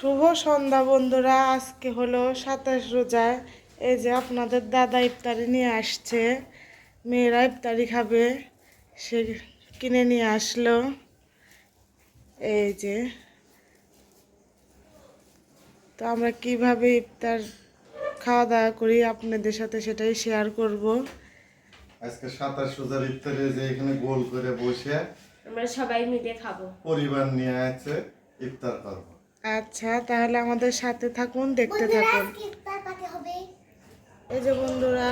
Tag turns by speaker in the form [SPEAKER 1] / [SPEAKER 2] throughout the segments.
[SPEAKER 1] শুভ সন্ধ্যা বন্ধুরা আজকে হলো সাতাশ রোজা। এই যে আপনাদের দাদা ইফতারি নিয়ে আসছে মেয়েরা ইফতারি খাবে সে কিনে নিয়ে আসলো। এই যে তো আমরা কীভাবে ইফতার খাওয়া দাওয়া করি আপনাদের সাথে সেটাই শেয়ার করব।
[SPEAKER 2] আজকে সাতাশ রোজার ইফতারে যে এখানে গোল করে বসে
[SPEAKER 3] আমরা সবাই মিলে খাব।
[SPEAKER 2] পরিবার নিয়ে আছে ইফতার করব।
[SPEAKER 1] আচ্ছা তাহলে আমাদের সাথে থাকুন দেখতে থাকুন। এই যে বন্ধুরা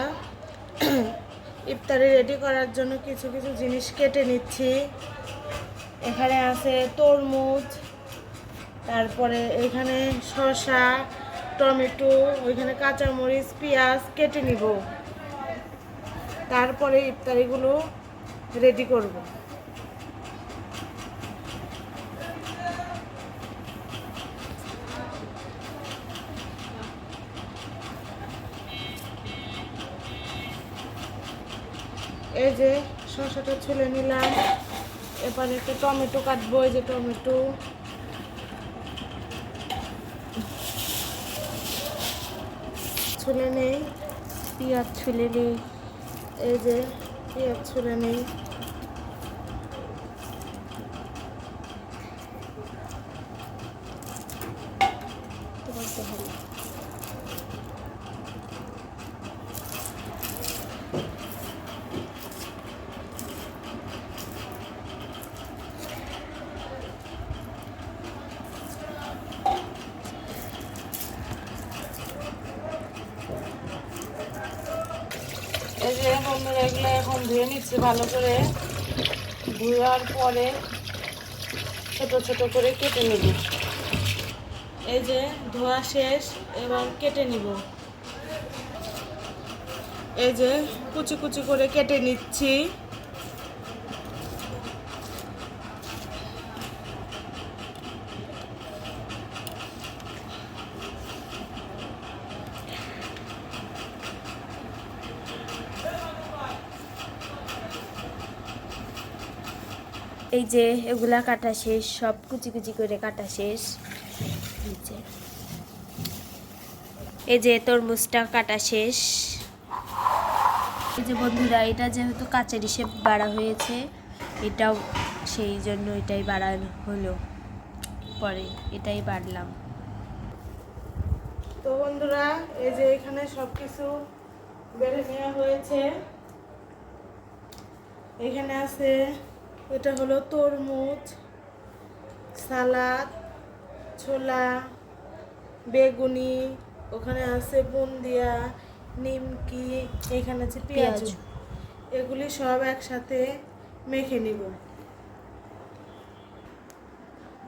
[SPEAKER 1] ইফতারি রেডি করার জন্য কিছু কিছু জিনিস কেটে নিচ্ছি। এখানে আছে তরমুজ তারপরে এখানে শসা টমেটো ওইখানে কাঁচামরিচ পেঁয়াজ কেটে নিব। তারপরে ইফতারিগুলো রেডি করব। এই যে শসাটা ছুলে নিলাম। এরপরে একটু টমেটো কাটবো, এই যে টমেটো। ছুলে নেই,
[SPEAKER 3] পিঁয়াজ ছুলে নেই,
[SPEAKER 1] এই যে পিঁয়াজ ছুলে নেই
[SPEAKER 3] তোমাকে ভালো
[SPEAKER 1] এই যে বন্ধুরা এগুলো এখন ধুয়ে নিচ্ছি ভালো করে। ধুয়ার পরে ছোট ছোট করে কেটে নেব। এই যে ধোয়া শেষ, এবার কেটে নিব। এই যে কুচি কুচি করে কেটে নিচ্ছি।
[SPEAKER 3] এই যে এগুলা কাটা শেষ, সব কুচি কুচি করে কাটা শেষ। এই যে তরমুজটা কাটা শেষ। এই যে বন্ধুরা, এটা যেহেতু কাচের হিসেব বাড়া হয়েছে, এটাও সেই জন্য এটাই বাড়ানো হলো। পরে এটাই বাড়লাম।
[SPEAKER 1] তো বন্ধুরা, এই যে এখানে সব কিছু বেড়ে নেওয়া হয়েছে। এখানে আছে এটা হলো তরমুজ সালাদ ছোলা বেগুনি ওখানে আছে বুন্দিয়া নিমকি এখানে আছে পেঁয়াজ। এগুলি সব একসাথে মেখে নিব।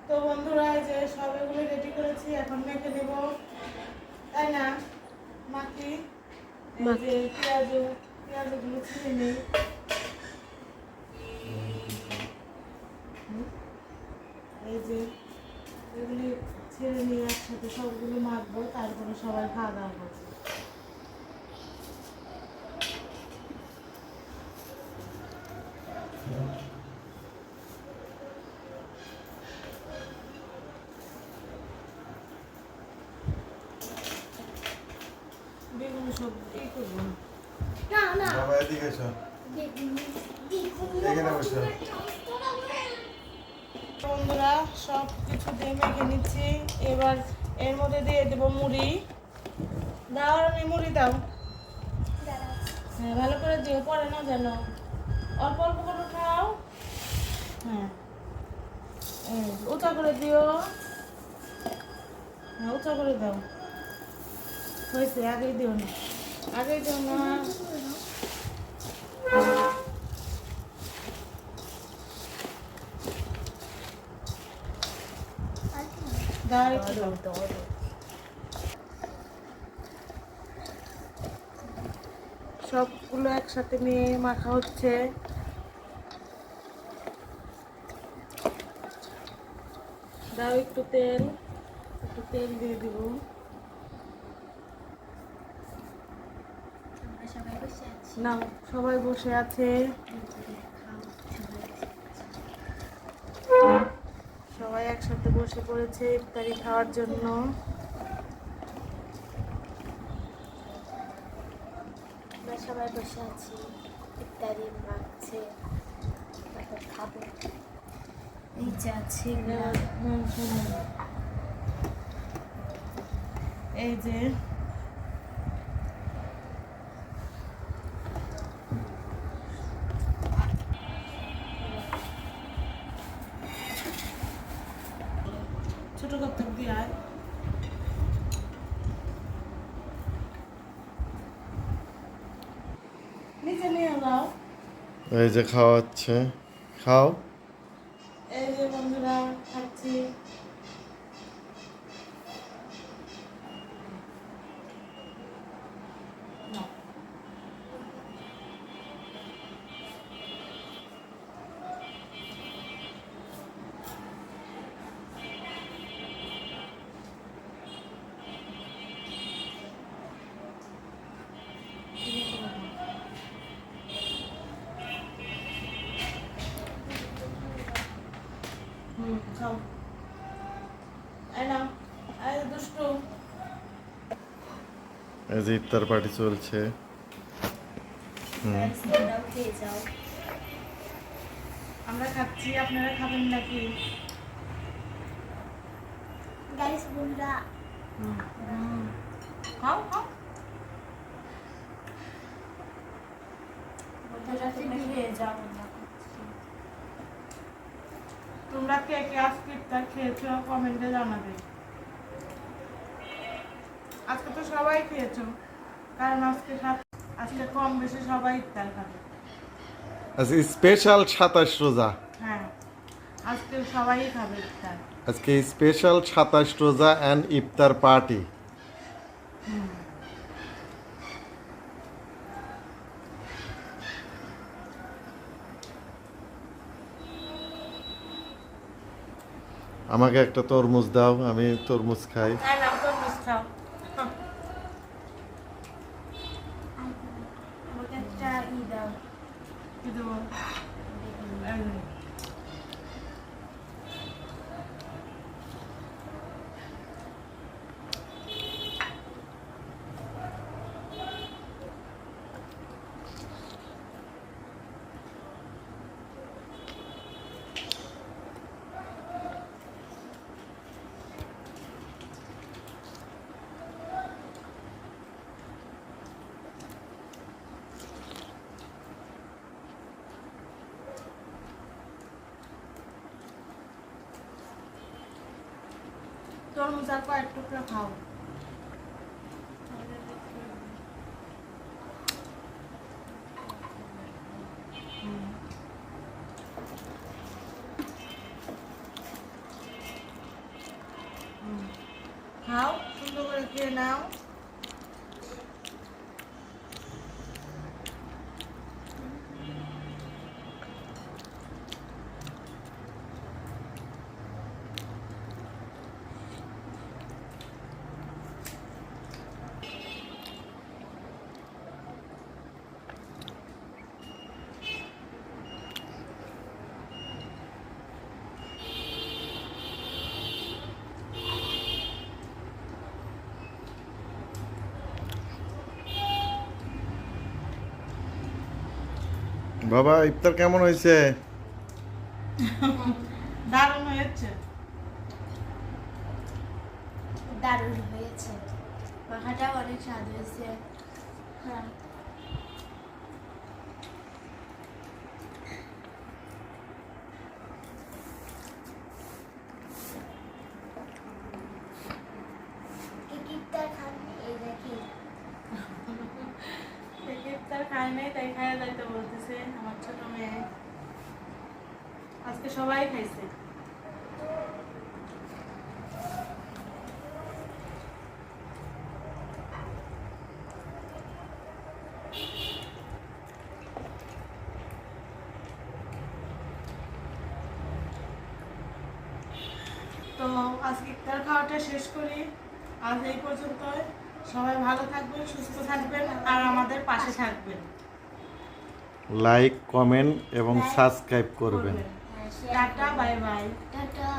[SPEAKER 1] তো বন্ধুরা এই যে সব এগুলো রেডি করেছি এখন মেখে নেব। তাই না? মাখি। পেঁয়াজ পেঁয়াজগুলো ছিঁড়ে নেই। এই যে এগুলি ছেড়ে নিয়ে একসাথে সবগুলো মাখবো তারপরে সবাই খাওয়া দাওয়া করব বেগুন সব এই করব
[SPEAKER 2] বাবা এদিকে এসো এখানে বসো
[SPEAKER 1] বন্ধুরা সব কিছু দিয়ে মেখে নিচ্ছি। এবার এর মধ্যে দিয়ে দেবো মুড়ি। দাও আর আমি মুড়ি দাও। হ্যাঁ ভালো করে দিও, পরে না যেন। অল্প অল্প করে খাও। হ্যাঁ। উঁচা করে দিও। হ্যাঁ উঁচা করে দাও। হয়েছে, আগেই দিও না। আগেই দিও না দাও আর একটু দাও সবগুলো একসাথে নিয়ে মাখা হচ্ছে। দাও একটু তেল একটু তেল দিয়ে দিব। না সবাই বসে আছে সবাই সবাই একসাথে বসে পড়েছে ইফতারি খাওয়ার জন্য।
[SPEAKER 3] আমরা সবাই বসে আছি ইফতারি মাখছে তারপর খাব।
[SPEAKER 1] হুম, এই যে ছোট কপ্তার দিয়ে আয় নিচে নিয়ে যাও
[SPEAKER 2] এই যে খাওয়াচ্ছে। খাও।
[SPEAKER 1] এই যে বন্ধুরা খাচ্ছি নাও। হুম খাও এই নাও এই দুষ্টু।
[SPEAKER 2] এই যে ইফতার পার্টি চলছে।
[SPEAKER 1] আমরা খাচ্ছি আপনারা খাবেন নাকি?
[SPEAKER 3] গাইস বন্ধুরা
[SPEAKER 1] খাও খাও।
[SPEAKER 3] তোমরা
[SPEAKER 1] কে কে আজকে ইফতার খেয়েছো কমেন্টে জানাবে আজকে তো সবাই খেয়েছো। কারণ আজকে আজকে কম বেশি সবাই ইফতার খাবে।
[SPEAKER 2] আজকে স্পেশাল সাতাশ রোজা।
[SPEAKER 1] হ্যাঁ আজকে সবাই খাবে ইফতার।
[SPEAKER 2] আজকে স্পেশাল সাতাশ রোজা অ্যান্ড ইফতার পার্টি আমাকে একটা তরমুজ দাও আমি তরমুজ খাই।
[SPEAKER 1] হ্যাঁ তরমুজ খাও
[SPEAKER 3] আমাকে একটা ই দাও
[SPEAKER 1] কি দেবো এই নে। তরমুজ আর কয়েক টুকরা খাও। খাও সুন্দর করে খেয়ে নাও।
[SPEAKER 2] বাবা ইফতার কেমন হয়েছে?
[SPEAKER 1] দারুণ হয়েছে।
[SPEAKER 3] দারুণ হয়েছে। মাখাটাও অনেক স্বাদ হয়েছে। হ্যাঁ।
[SPEAKER 1] ইফতার খায় নাই তাই খায় যাইতে আজকে সবাই খাইছে। তো আজকে ইফতার খাওয়াটা শেষ করি। আজ এই পর্যন্ত সবাই ভালো থাকবেন, সুস্থ থাকবেন আর আমাদের পাশে থাকবেন।
[SPEAKER 2] লাইক কমেন্ট এবং সাবস্ক্রাইব করবেন।
[SPEAKER 1] Tata bye bye.
[SPEAKER 3] টাটা।